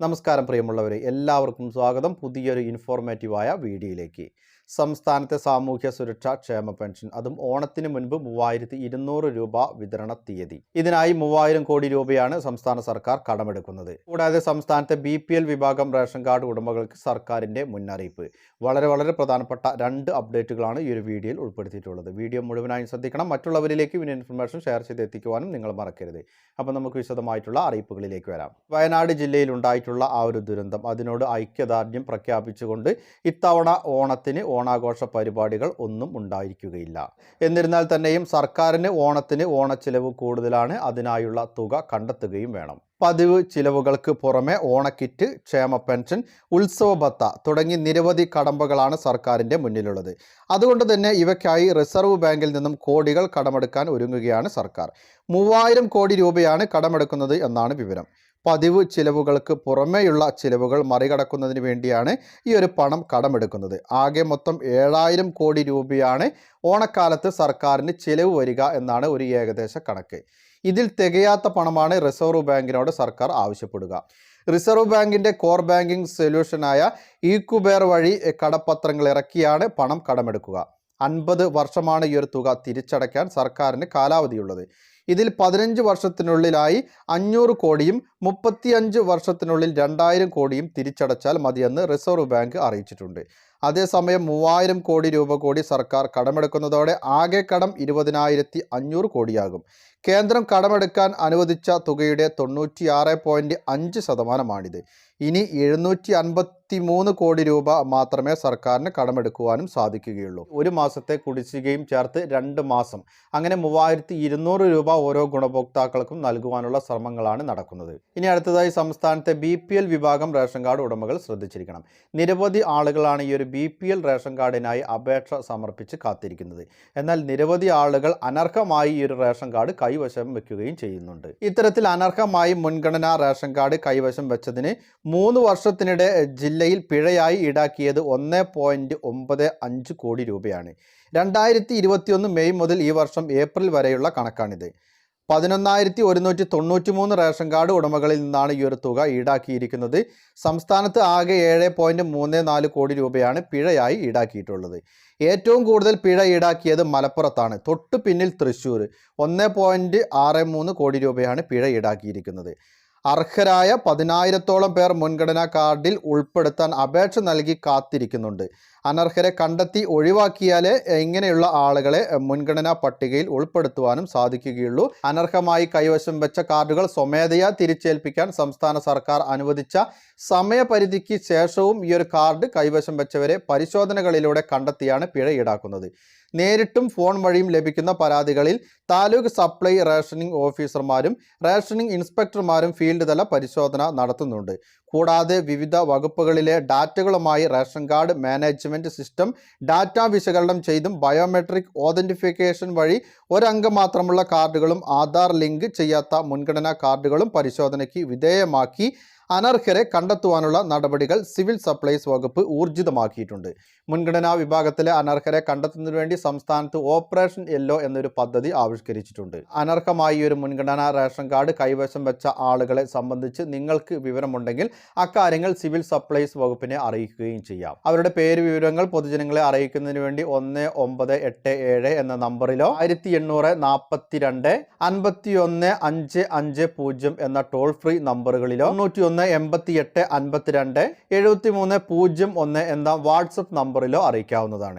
നമസ്കാരം പ്രിയമുള്ളവരെ എല്ലാവർക്കും സ്വാഗതം. പുതിയൊരു ഇൻഫോർമേറ്റീവായ വീഡിയോയിലേക്ക്. സംസ്ഥാനത്തെ സാമൂഹ്യ സുരക്ഷാ ക്ഷേമ പെൻഷൻ. അതും ഓണത്തിന് മുൻപ് മൂവായിരത്തി ഇരുന്നൂറ് രൂപ വിതരണ തീയതി. ഇതിനായി മൂവായിരം കോടി രൂപയാണ് സംസ്ഥാന സർക്കാർ കടമെടുക്കുന്നത്. കൂടാതെ സംസ്ഥാനത്തെ ബി വിഭാഗം റേഷൻ കാർഡ് ഉടമകൾക്ക് സർക്കാരിന്റെ മുന്നറിയിപ്പ്. വളരെ വളരെ പ്രധാനപ്പെട്ട രണ്ട് അപ്ഡേറ്റുകളാണ് ഈ ഒരു വീഡിയോയിൽ ഉൾപ്പെടുത്തിയിട്ടുള്ളത്. വീഡിയോ മുഴുവനായും ശ്രദ്ധിക്കണം. മറ്റുള്ളവരിലേക്ക് ഇതിന് ഇൻഫർമേഷൻ ഷെയർ ചെയ്ത് എത്തിക്കുവാനും നിങ്ങൾ മറക്കരുത്. അപ്പോൾ നമുക്ക് വിശദമായിട്ടുള്ള അറിയിപ്പുകളിലേക്ക് വരാം. വയനാട് ജില്ലയിൽ ഉണ്ടായിട്ടുള്ള ആ ഒരു ദുരന്തം അതിനോട് ഐക്യദാർഢ്യം പ്രഖ്യാപിച്ചുകൊണ്ട് ഇത്തവണ ഓണത്തിന് ഓണാഘോഷ പരിപാടികൾ ഒന്നും ഉണ്ടായിരിക്കുകയില്ല. എന്നിരുന്നാൽ തന്നെയും സർക്കാരിന് ഓണത്തിന് ഓണച്ചിലവ് കൂടുതലാണ്. അതിനായുള്ള തുക കണ്ടെത്തുകയും വേണം. പതിവ് ചിലവുകൾക്ക് പുറമെ ഓണക്കിറ്റ് ക്ഷേമ പെൻഷൻ ഉത്സവ ഭത്ത തുടങ്ങി നിരവധി കടമ്പകളാണ് സർക്കാരിന്റെ മുന്നിലുള്ളത്. അതുകൊണ്ട് തന്നെ ഇവയ്ക്കായി റിസർവ് ബാങ്കിൽ നിന്നും കോടികൾ കടമെടുക്കാൻ ഒരുങ്ങുകയാണ് സർക്കാർ. മൂവായിരം കോടി രൂപയാണ് കടമെടുക്കുന്നത് എന്നാണ് വിവരം. പതിവ് ചിലവുകൾക്ക് പുറമേയുള്ള ചിലവുകൾ മറികടക്കുന്നതിന് വേണ്ടിയാണ് ഈ ഒരു പണം കടമെടുക്കുന്നത്. ആകെ മൊത്തം ഏഴായിരം കോടി രൂപയാണ് ഓണക്കാലത്ത് സർക്കാരിന് ചിലവ് വരിക എന്നാണ് ഒരു ഏകദേശ കണക്ക്. ഇതിൽ തികയാത്ത പണമാണ് റിസർവ് ബാങ്കിനോട് സർക്കാർ ആവശ്യപ്പെടുക. റിസർവ് ബാങ്കിന്റെ കോർ ബാങ്കിംഗ് സൊല്യൂഷനായ ഈക്കുബേർ വഴി കടപ്പത്രങ്ങൾ ഇറക്കിയാണ് പണം കടമെടുക്കുക. അൻപത് വർഷമാണ് ഈ ഒരു തുക തിരിച്ചടയ്ക്കാൻ സർക്കാരിന് കാലാവധിയുള്ളത്. ഇതിൽ പതിനഞ്ച് വർഷത്തിനുള്ളിലായി അഞ്ഞൂറ് കോടിയും മുപ്പത്തിയഞ്ച് വർഷത്തിനുള്ളിൽ രണ്ടായിരം കോടിയും തിരിച്ചടച്ചാൽ മതിയെന്ന് റിസർവ് ബാങ്ക് അറിയിച്ചിട്ടുണ്ട്. അതേസമയം മൂവായിരം കോടി രൂപ കൂടി സർക്കാർ കടമെടുക്കുന്നതോടെ ആകെ കടം ഇരുപതിനായിരത്തി അഞ്ഞൂറ് കോടിയാകും. കേന്ദ്രം കടമെടുക്കാൻ അനുവദിച്ച തുകയുടെ തൊണ്ണൂറ്റിയാറ് പോയിന്റ് അഞ്ച് ശതമാനമാണിത്. ഇനി എഴുന്നൂറ്റി അൻപത്തി മൂന്ന് കോടി രൂപ മാത്രമേ സർക്കാരിന് കടമെടുക്കുവാനും സാധിക്കുകയുള്ളൂ. ഒരു മാസത്തെ കുടിശ്ശികയും ചേർത്ത് രണ്ട് മാസം. അങ്ങനെ മൂവായിരത്തി ഇരുന്നൂറ് രൂപ ഓരോ ഗുണഭോക്താക്കൾക്കും നൽകുവാനുള്ള ശ്രമങ്ങളാണ് നടക്കുന്നത്. ഇനി അടുത്തതായി സംസ്ഥാനത്തെ ബി വിഭാഗം റേഷൻ കാർഡ് ഉടമകൾ ശ്രദ്ധിച്ചിരിക്കണം. നിരവധി ആളുകളാണ് ഈ ഒരു ബി റേഷൻ കാർഡിനായി അപേക്ഷ സമർപ്പിച്ച് കാത്തിരിക്കുന്നത്. എന്നാൽ നിരവധി ആളുകൾ അനർഹമായി ഈ ഒരു റേഷൻ കാർഡ് കൈവശം വയ്ക്കുകയും ചെയ്യുന്നുണ്ട്. ഇത്തരത്തിൽ അനർഹമായി മുൻഗണനാ റേഷൻ കാർഡ് കൈവശം വെച്ചതിന് മൂന്ന് വർഷത്തിനിടെ ജില്ലയിൽ പിഴയായി ഈടാക്കിയത് ഒന്ന് പോയിന്റ് ഒമ്പത് അഞ്ച് കോടി രൂപയാണ്. രണ്ടായിരത്തി ഇരുപത്തിയൊന്ന് മെയ് മുതൽ ഈ വർഷം ഏപ്രിൽ വരെയുള്ള കണക്കാണിത്. പതിനൊന്നായിരത്തി ഒരുന്നൂറ്റി തൊണ്ണൂറ്റി മൂന്ന് റേഷൻ കാർഡ് ഉടമകളിൽ നിന്നാണ് ഈ ഒരു തുക ഈടാക്കിയിരിക്കുന്നത്. സംസ്ഥാനത്ത് ആകെ ഏഴ് പോയിന്റ് മൂന്ന് നാല് കോടി രൂപയാണ് പിഴയായി ഈടാക്കിയിട്ടുള്ളത്. ഏറ്റവും കൂടുതൽ പിഴ ഈടാക്കിയത് മലപ്പുറത്താണ്. തൊട്ടു പിന്നിൽ തൃശ്ശൂർ. ഒന്ന് പോയിന്റ് ആറ് മൂന്ന് കോടി രൂപയാണ് പിഴ ഈടാക്കിയിരിക്കുന്നത്. അർഹരായ പതിനായിരത്തോളം പേർ മുൻഗണനാ കാർഡിൽ ഉൾപ്പെടുത്താൻ അപേക്ഷ നൽകി കാത്തിരിക്കുന്നുണ്ട്. അനർഹരെ കണ്ടെത്തി ഒഴിവാക്കിയാലേ ഇങ്ങനെയുള്ള ആളുകളെ മുൻഗണനാ പട്ടികയിൽ ഉൾപ്പെടുത്തുവാനും സാധിക്കുകയുള്ളൂ. അനർഹമായി കൈവശം വെച്ച കാർഡുകൾ സ്വമേധയാ തിരിച്ചേൽപ്പിക്കാൻ സംസ്ഥാന സർക്കാർ അനുവദിച്ച സമയപരിധിക്ക് ശേഷവും ഈ ഒരു കാർഡ് കൈവശം വെച്ചവരെ പരിശോധനകളിലൂടെ കണ്ടെത്തിയാണ് പിഴ ഈടാക്കുന്നത്. നേരിട്ടും ഫോൺ വഴിയും ലഭിക്കുന്ന പരാതികളിൽ താലൂക്ക് സപ്ലൈ റേഷനിംഗ് ഓഫീസർമാരും റേഷനിംഗ് ഇൻസ്പെക്ടർമാരും ഫീൽഡ് തല പരിശോധന നടത്തുന്നുണ്ട്. കൂടാതെ വിവിധ വകുപ്പുകളിലെ ഡാറ്റകളുമായി ration card management system data വിശകലനം ചെയ്തും ബയോമെട്രിക് ഓതന്റിഫിക്കേഷൻ വഴി ഒരംഗം മാത്രമുള്ള കാർഡുകളും ആധാർ ലിങ്ക് ചെയ്യാത്ത മുൻഗണനാ കാർഡുകളും പരിശോധനയ്ക്ക് വിധേയമാക്കി അനർഹരെ കണ്ടെത്തുവാനുള്ള നടപടികൾ സിവിൽ സപ്ലൈസ് വകുപ്പ് ഊർജിതമാക്കിയിട്ടുണ്ട്. മുൻഗണനാ വിഭാഗത്തിലെ അനർഹരെ കണ്ടെത്തുന്നതിനു വേണ്ടി സംസ്ഥാനത്ത് ഓപ്പറേഷൻ യെല്ലോ എന്നൊരു പദ്ധതി ആവിഷ്കരിച്ചിട്ടുണ്ട്. അനർഹമായി ഒരു മുൻഗണനാ റേഷൻ കാർഡ് കൈവശം വെച്ച ആളുകളെ സംബന്ധിച്ച് നിങ്ങൾക്ക് വിവരമുണ്ടെങ്കിൽ അക്കാര്യങ്ങൾ സിവിൽ സപ്ലൈസ് വകുപ്പിനെ അറിയിക്കുകയും ചെയ്യാം. അവരുടെ പേര് വിവരങ്ങൾ പൊതുജനങ്ങളെ അറിയിക്കുന്നതിന് വേണ്ടി ഒന്ന് ഒമ്പത് എട്ട് ഏഴ് എന്ന നമ്പറിലോ ആയിരത്തി എണ്ണൂറ് നാൽപ്പത്തി രണ്ട് അൻപത്തി ഒന്ന് അഞ്ച് അഞ്ച് പൂജ്യം എന്ന ടോൾ ഫ്രീ നമ്പറുകളിലോ തൊണ്ണൂറ്റി ഒന്ന് എൺപത്തി എട്ട് അൻപത്തിരണ്ട് എഴുപത്തി മൂന്ന് പൂജ്യം ഒന്ന് എന്ന വാട്സപ്പ് നമ്പറിലോ അറിയിക്കാവുന്നതാണ്.